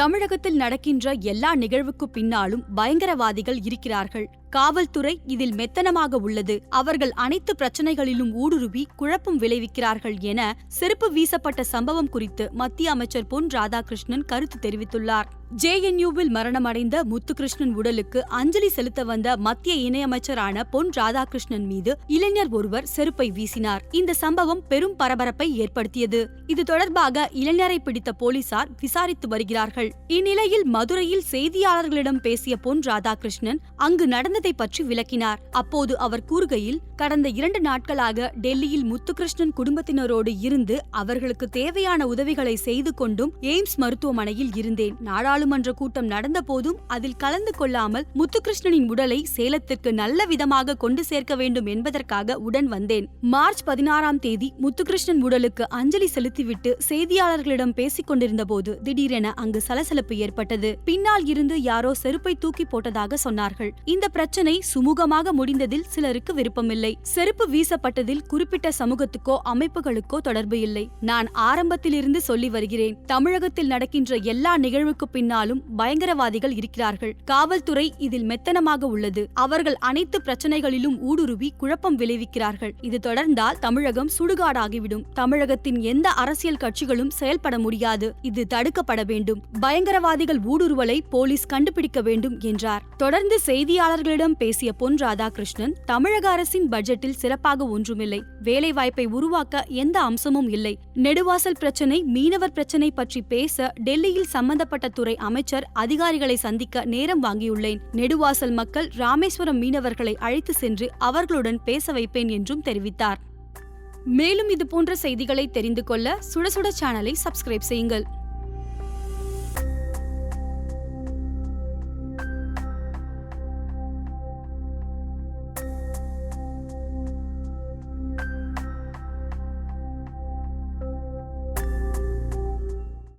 தமிழகத்தில் நடக்கின்ற எல்லா நிகழ்வுக்கு பின்னாலும் பயங்கரவாதிகள் இருக்கிறார்கள். காவல்துறை இதில் மெத்தனமாக உள்ளது. அவர்கள் அனைத்து பிரச்சனைகளிலும் ஊடுருவி குழப்பம் விளைவிக்கிறார்கள் என செருப்பு வீசப்பட்ட சம்பவம் குறித்து மத்திய அமைச்சர் பொன் ராதாகிருஷ்ணன் கருத்து தெரிவித்துள்ளார். ஜேஎன்யூவில் மரணமடைந்த முத்துகிருஷ்ணன் உடலுக்கு அஞ்சலி செலுத்த வந்த மத்திய இணையமைச்சரான பொன் ராதாகிருஷ்ணன் மீது இளைஞர் ஒருவர் செருப்பை வீசினார். இந்த சம்பவம் பெரும் பரபரப்பை ஏற்படுத்தியது. இது தொடர்பாக இளைஞரை பிடித்த போலீசார் விசாரித்து வருகிறார்கள். இந்நிலையில் மதுரையில் செய்தியாளர்களிடம் பேசிய பொன் ராதாகிருஷ்ணன் அங்கு நடந்தது பற்றி விளக்கினார். அப்போது அவர் கூறுகையில் கடந்த இரண்டு நாட்களாக டெல்லியில் முத்துகிருஷ்ணன் குடும்பத்தினரோடு இருந்து அவர்களுக்கு தேவையான உதவிகளை செய்து கொண்டும் எய்ம்ஸ் மருத்துவமனையில் இருந்தேன். நாடாளுமன்ற கூட்டம் நடந்த போதும் அதில் கலந்து கொள்ளாமல் முத்துகிருஷ்ணனின் உடலை சேலத்திற்கு நல்ல விதமாக கொண்டு சேர்க்க வேண்டும் என்பதற்காக உடன் வந்தேன். மார்ச் பதினாறாம் தேதி முத்துகிருஷ்ணன் உடலுக்கு அஞ்சலி செலுத்திவிட்டு செய்தியாளர்களிடம் பேசிக் கொண்டிருந்த போது திடீரென அங்கு சலசலப்பு ஏற்பட்டது. பின்னால் இருந்து யாரோ செருப்பை தூக்கி போட்டதாக சொன்னார்கள். இந்த பிரச்சனை சுமூகமாக முடிந்ததில் சிலருக்கு விருப்பமில்லை. செருப்பு வீசப்பட்டதில் குறிப்பிட்ட சமூகத்துக்கோ அமைப்புகளுக்கோ தொடர்பு இல்லை. நான் ஆரம்பத்திலிருந்து சொல்லி வருகிறேன் தமிழகத்தில் நடக்கின்ற எல்லா நிகழ்வுக்கு பின்னாலும் பயங்கரவாதிகள் இருக்கிறார்கள். காவல்துறை இதில் மெத்தனமாக உள்ளது. அவர்கள் அனைத்து பிரச்சனைகளிலும் ஊடுருவி குழப்பம் விளைவிக்கிறார்கள். இது தொடர்ந்தால் தமிழகம் சுடுகாடாகிவிடும். தமிழகத்தின் எந்த அரசியல் கட்சிகளும் செயல்பட முடியாது. இது தடுக்கப்பட வேண்டும். பயங்கரவாதிகள் ஊடுருவலை போலீஸ் கண்டுபிடிக்க வேண்டும் என்றார். தொடர்ந்து செய்தியாளர்கள் செய்தியாளர்களிடம் பேசிய பொன் ராதாகிருஷ்ணன் தமிழக அரசின் பட்ஜெட்டில் சிறப்பாக ஒன்றுமில்லை. வேலைவாய்ப்பை உருவாக்க எந்த அம்சமும் இல்லை. நெடுவாசல் பிரச்சனை மீனவர் பிரச்சனை பற்றி பேச டெல்லியில் சம்பந்தப்பட்ட துறை அமைச்சர் அதிகாரிகளை சந்திக்க நேரம் வாங்கியுள்ளேன். நெடுவாசல் மக்கள் ராமேஸ்வரம் மீனவர்களை அழைத்து சென்று அவர்களுடன் பேச வைப்பேன் என்றும் தெரிவித்தார். மேலும் இதுபோன்ற செய்திகளை தெரிந்து கொள்ள சுட சுட சேனலை சப்ஸ்கிரைப் செய்யுங்கள்.